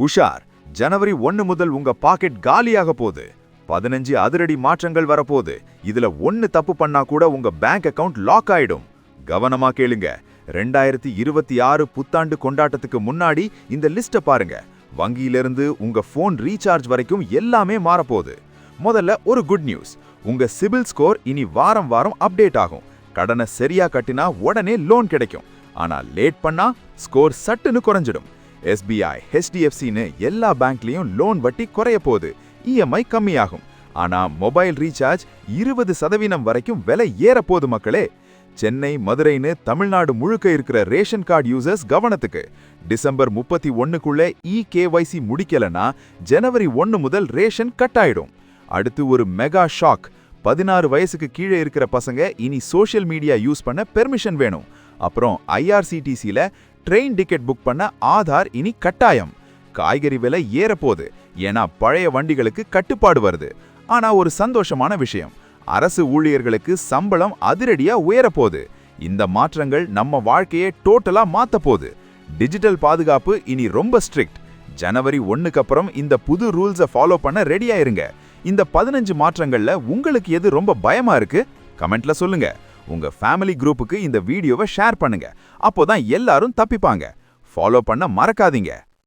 உஷார் ஜனவரி ஒன்னு முதல் உங்க பாக்கெட் காலியாக போகுது. பதினஞ்சு அதிரடி மாற்றங்கள் வரப்போகுது. இதுல ஒன்னு தப்பு பண்ணா கூட உங்க பேங்க் அக்கவுண்ட் லாக் ஆயிடும். கவனமா கேளுங்க. ரெண்டாயிரத்தி இருபத்தி ஆறு புத்தாண்டு கொண்டாட்டத்துக்கு முன்னாடி இந்த லிஸ்ட்டை பாருங்க. வங்கியிலிருந்து உங்க ஃபோன் ரீசார்ஜ் வரைக்கும் எல்லாமே மாறப்போகுது. முதல்ல ஒரு குட் நியூஸ். உங்க சிபில் ஸ்கோர் இனி வாரம் வாரம் அப்டேட் ஆகும். கடனை சரியா கட்டினா உடனே லோன் கிடைக்கும். ஆனா லேட் பண்ணா ஸ்கோர் சட்டுன்னு குறைஞ்சிடும். எஸ்பிஐ ஹெச்டிஎஃப்சின்னு எல்லா பேங்க்லயும் லோன் வட்டி குறைய போகுது. இஎம்ஐ கம்மியாகும். ஆனா மொபைல் ரீசார்ஜ் இருபது சதவீதம் வரைக்கும் விலை ஏறப்போகுது மக்களே. சென்னை மதுரைன்னு தமிழ்நாடு முழுக்க இருக்கிற ரேஷன் கார்டு யூசர்ஸ் கவனத்துக்கு. டிசம்பர் முப்பத்தி ஒன்னுக்குள்ள இ கேஒய்சி முடிக்கலனா ஜனவரி ஒன்னு முதல் ரேஷன் கட் ஆயிடும் அடுத்து ஒரு மெகா ஷாக். பதினாறு வயசுக்கு கீழே இருக்கிற பசங்க இனி சோஷியல் மீடியா யூஸ் பண்ண பெர்மிஷன் வேணும். அப்புறம் ஐஆர்சிடிசில ட்ரெயின் டிக்கெட் புக் பண்ண ஆதார் இனி கட்டாயம். காய்கறி விலை ஏறப்போகுது. ஏன்னா பழைய வண்டிகளுக்கு கட்டுப்பாடு வருது. ஆனா ஒரு சந்தோஷமான விஷயம். அரசு ஊழியர்களுக்கு சம்பளம் அதிரடியா உயரப்போகுது. இந்த மாற்றங்கள் நம்ம வாழ்க்கையை டோட்டலா மாத்த போகுது டிஜிட்டல் பாதுகாப்பு இனி ரொம்ப ஸ்ட்ரிக்ட். ஜனவரி ஒன்னுக்கு அப்புறம் இந்த புது ரூல்ஸை ஃபாலோ பண்ண ரெடியா இருங்க இந்த பதினஞ்சு மாற்றங்கள்ல உங்களுக்கு எது ரொம்ப பயமா இருக்கு? கமெண்ட்ல சொல்லுங்க. உங்க ஃபேமிலி குரூப்புக்கு இந்த வீடியோவை ஷேர் பண்ணுங்க. அப்போதான் எல்லாரும் தப்பிப்பாங்க. ஃபாலோ பண்ண மறக்காதீங்க.